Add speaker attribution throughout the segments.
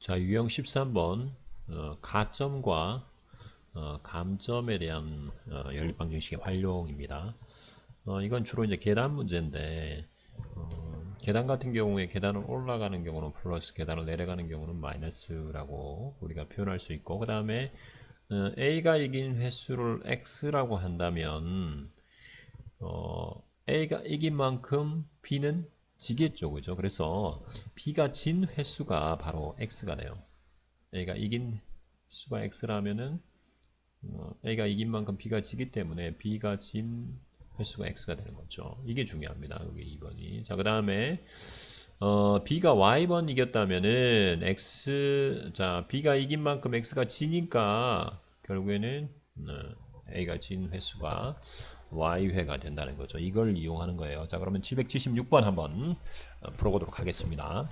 Speaker 1: 자, 유형 13번 어, 가점과 어, 감점에 대한 어, 연립방정식의 활용입니다. 어, 이건 주로 이제 계단 문제인데 어, 계단 같은 경우에 계단을 올라가는 경우는 플러스, 계단을 내려가는 경우는 마이너스라고 우리가 표현할 수 있고 그 다음에 어, A가 이긴 횟수를 X라고 한다면 어, A가 이긴 만큼 B는 지겠죠, 그죠? 그래서 B가 진 횟수가 바로 X가 돼요. A가 이긴 수가 X라면은 어, A가 이긴 만큼 B가 지기 때문에 B가 진 횟수가 X가 되는 거죠. 이게 중요합니다. 여기 2번이. 자, 그 다음에 어, B가 Y번 이겼다면은 X, 자, B가 이긴 만큼 X가 지니까 결국에는 어, A가 진 횟수가 Y회가 된다는 거죠. 이걸 이용하는 거예요. 자, 그러면 776번 한번 어, 풀어보도록 하겠습니다.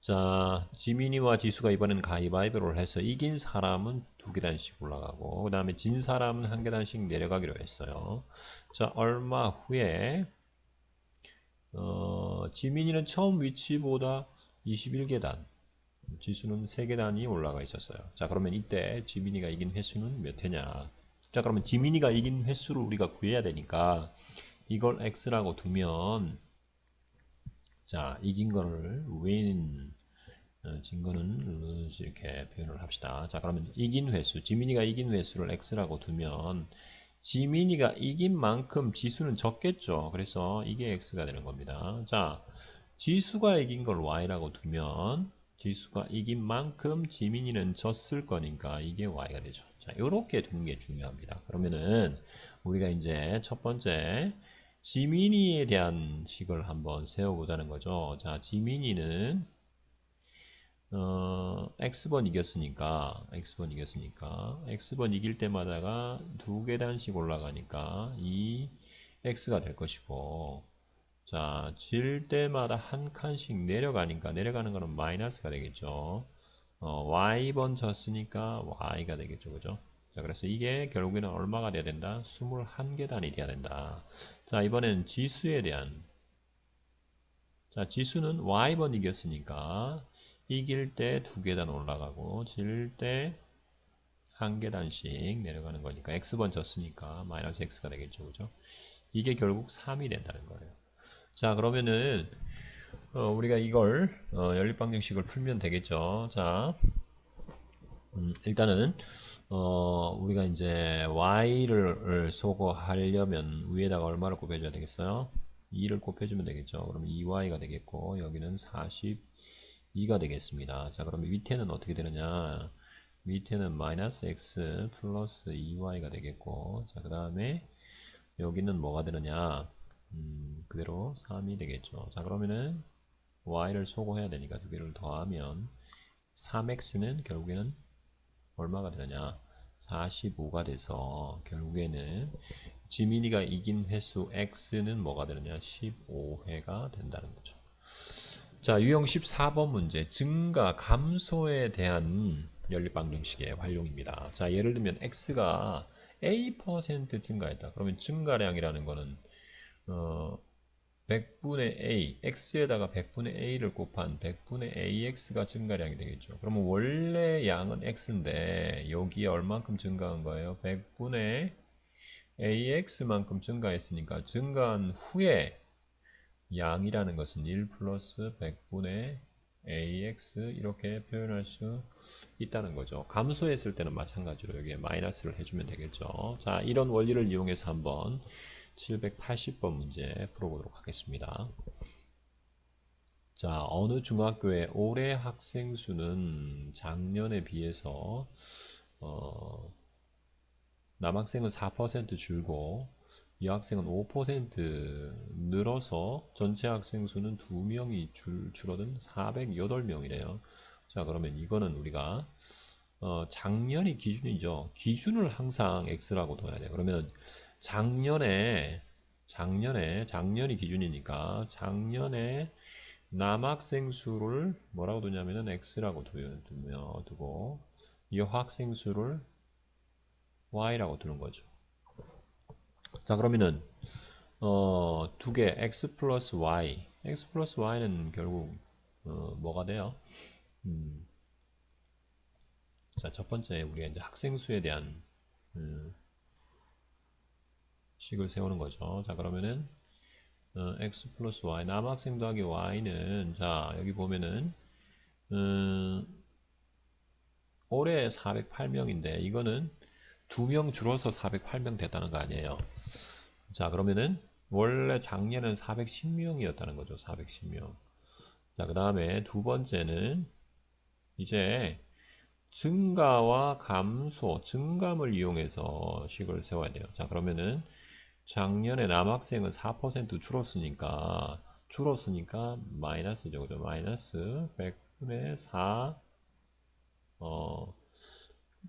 Speaker 1: 자, 지민이와 지수가 이번엔 가위바위보를 해서 이긴 사람은 두 계단씩 올라가고, 그 다음에 진 사람은 한 계단씩 내려가기로 했어요. 자, 얼마 후에, 어, 지민이는 처음 위치보다 21계단, 지수는 3계단이 올라가 있었어요. 자, 그러면 이때 지민이가 이긴 횟수는 몇 회냐? 자, 그러면 지민이가 이긴 횟수를 우리가 구해야 되니까, 이걸 x라고 두면, 자, 이긴 거를 win, 어, 진 거는 이렇게 표현을 합시다. 자, 그러면 이긴 횟수, 지민이가 이긴 횟수를 x라고 두면 지민이가 이긴 만큼 지수는 적겠죠. 그래서 이게 x가 되는 겁니다. 자, 지수가 이긴 걸 y라고 두면 지수가 이긴 만큼 지민이는 졌을 거니까 이게 y가 되죠. 자, 이렇게 두는 게 중요합니다. 그러면은 우리가 이제 첫 번째 지민이에 대한 식을 한번 세워보자는 거죠. 자, 지민이는 어, x번 이겼으니까 x번 이겼으니까 x번 이길 때마다가 두 계단씩 올라가니까 이 x가 될 것이고 자, 질 때마다 한 칸씩 내려가니까 내려가는 거는 마이너스가 되겠죠. 어, y번 졌으니까 y가 되겠죠. 그죠? 자, 그래서 이게 결국에는 얼마가 돼야 된다? 21계단이 돼야 된다. 자, 이번엔 지수에 대한 자, 지수는 y번 이겼으니까 이길 때 두 계단 올라가고 질 때 한 계단씩 내려가는 거니까 x번 졌으니까 마이너스 x가 되겠죠. 그죠? 이게 결국 3이 된다는 거예요. 자, 그러면은 어, 우리가 이걸 어, 연립방정식을 풀면 되겠죠. 자, 음, 일단은 어, 우리가 이제 y를 소거하려면 위에다가 얼마를 곱해줘야 되겠어요? 2를 곱해주면 되겠죠. 그럼 2y가 되겠고 여기는 42가 되겠습니다. 자, 그러면 밑에는 어떻게 되느냐? 밑에는 마이너스 x 플러스 2y가 되겠고 자, 그 다음에 여기는 뭐가 되느냐? 음, 그대로 3이 되겠죠. 자, 그러면은 y를 소거해야 되니까 두 개를 더하면 3x는 결국에는 얼마가 되느냐? 45가 돼서 결국에는 지민이가 이긴 횟수 x는 뭐가 되느냐? 15회가 된다는 거죠. 자, 유형 14번 문제. 증가, 감소에 대한 연립방정식의 활용입니다. 자, 예를 들면 x가 a% 증가했다. 그러면 증가량이라는 거는 어, 100분의 a, x에다가 100분의 a를 곱한 100분의 ax가 증가량이 되겠죠. 그러면 원래 양은 x인데 여기에 얼만큼 증가한 거예요? 100분의 ax만큼 증가했으니까 증가한 후에 양이라는 것은 1 플러스 100분의 ax 이렇게 표현할 수 있다는 거죠. 감소했을 때는 마찬가지로 여기에 마이너스를 해주면 되겠죠. 자, 이런 원리를 이용해서 한번 780번 문제 풀어보도록 하겠습니다. 자, 어느 중학교의 올해 학생 수는 작년에 비해서 어, 남학생은 4% 줄고 여학생은 5% 늘어서 전체 학생 수는 2명이 줄, 줄어든 408명이래요. 자, 그러면 이거는 우리가 어, 작년이 기준이죠. 기준을 항상 x라고 둬야 돼요. 그러면 작년에 작년에 작년이 기준이니까 작년에 남학생 수를 뭐라고 두냐면은 x라고 두며 두고 여학생 수를 y라고 두는 거죠. 자 그러면은 어, 두 개 x 플러스 y x 플러스 y는 결국 어, 뭐가 돼요? 음. 자, 첫 번째 우리가 이제 학생 수에 대한 음, 식을 세우는 거죠. 자, 그러면은 어, x 플러스 y 남학생 더하기 y는 자 여기 보면은 음, 올해 408명인데 이거는 두 명 줄어서 408명 됐다는 거 아니에요. 자 그러면은 원래 작년은 410명이었다는 거죠. 410명. 자 그 다음에 두 번째는 이제 증가와 감소, 증감을 이용해서 식을 세워야 돼요. 자 그러면은 작년에 남학생은 4% 줄었으니까 줄었으니까 마이너스죠. 그죠? 마이너스 100분의 4 어,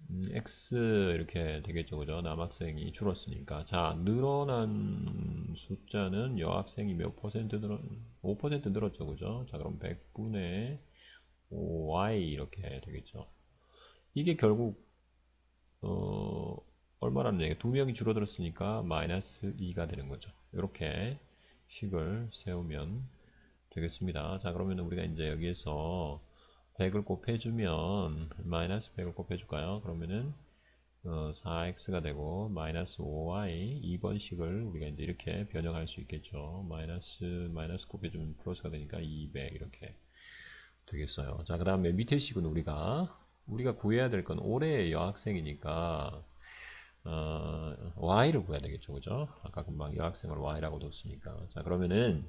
Speaker 1: 음, x 이렇게 되겠죠. 그죠? 남학생이 줄었으니까. 자, 늘어난 숫자는 여학생이 몇 퍼센트 늘었, 5% 늘었죠. 그죠? 자, 그럼 100분의 5y 이렇게 되겠죠. 이게 결국 어, 얼마라는 얘기? 두 명이 줄어들었으니까 마이너스 2가 되는 거죠. 이렇게 식을 세우면 되겠습니다. 자, 그러면 우리가 이제 여기에서 100을 곱해주면 마이너스 100을 곱해줄까요? 그러면은 어, 4x가 되고 마이너스 5y 2번 식을 우리가 이제 이렇게 변형할 수 있겠죠. 마이너스 마이너스 곱해주면 플러스가 되니까 200 이렇게 되겠어요. 자, 그 다음에 밑에 식은 우리가 우리가 구해야 될 건 올해의 여학생이니까 어, y를 구해야 되겠죠, 그죠? 아까 금방 여학생을 y라고 뒀으니까. 자, 그러면은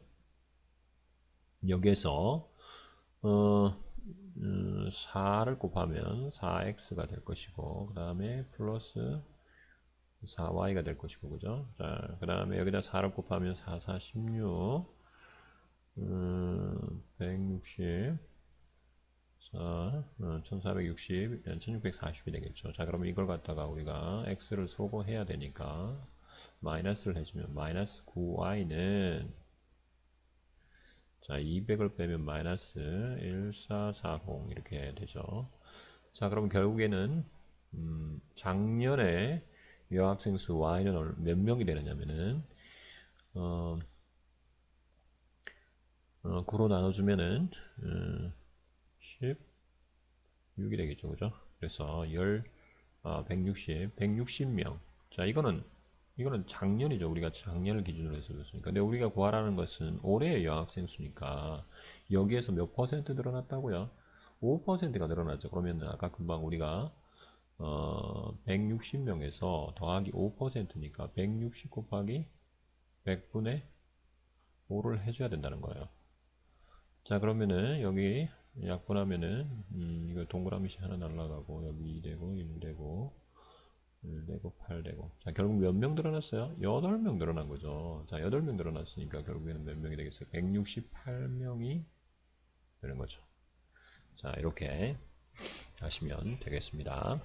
Speaker 1: 여기에서 어, 음, 4를 곱하면 4x가 될 것이고, 그 다음에 플러스 4y가 될 것이고, 그죠? 자, 그 다음에 여기다 4를 곱하면 4, 4, 16, 음, 160, 4, 어, 1460, 1640이 되겠죠. 자, 그러면 이걸 갖다가 우리가 x를 소거해야 되니까 마이너스를 해주면 마이너스 9y는 자, 200을 빼면 마이너스 1440 이렇게 되죠. 자, 그럼 결국에는 음, 작년에 여학생 수 y는 얼- 몇 명이 되느냐면은 어, 어, 9로 나눠주면은 음, 16이 되겠죠, 그죠? 그래서 열 아, 160, 160명. 자, 이거는 이거는 작년이죠. 우리가 작년을 기준으로 해서 그렇습니까? 근데 우리가 구하라는 것은 올해의 여학생 수니까 여기에서 몇 퍼센트 늘어났다고요? 5%가 늘어났죠. 그러면 아까 금방 우리가 어, 160명에서 더하기 5%니까 160 곱하기 100분의 5를 해줘야 된다는 거예요. 자 그러면은 여기 약분하면은 음, 이거 동그라미씩 하나 날라가고 여기 2 되고 1 되고 1 되고 8 되고 자 결국 몇 명 늘어났어요? 8명 늘어난 거죠 자 8명 늘어났으니까 결국에는 몇 명이 되겠어요? 168명이 되는 거죠 자 이렇게 하시면 되겠습니다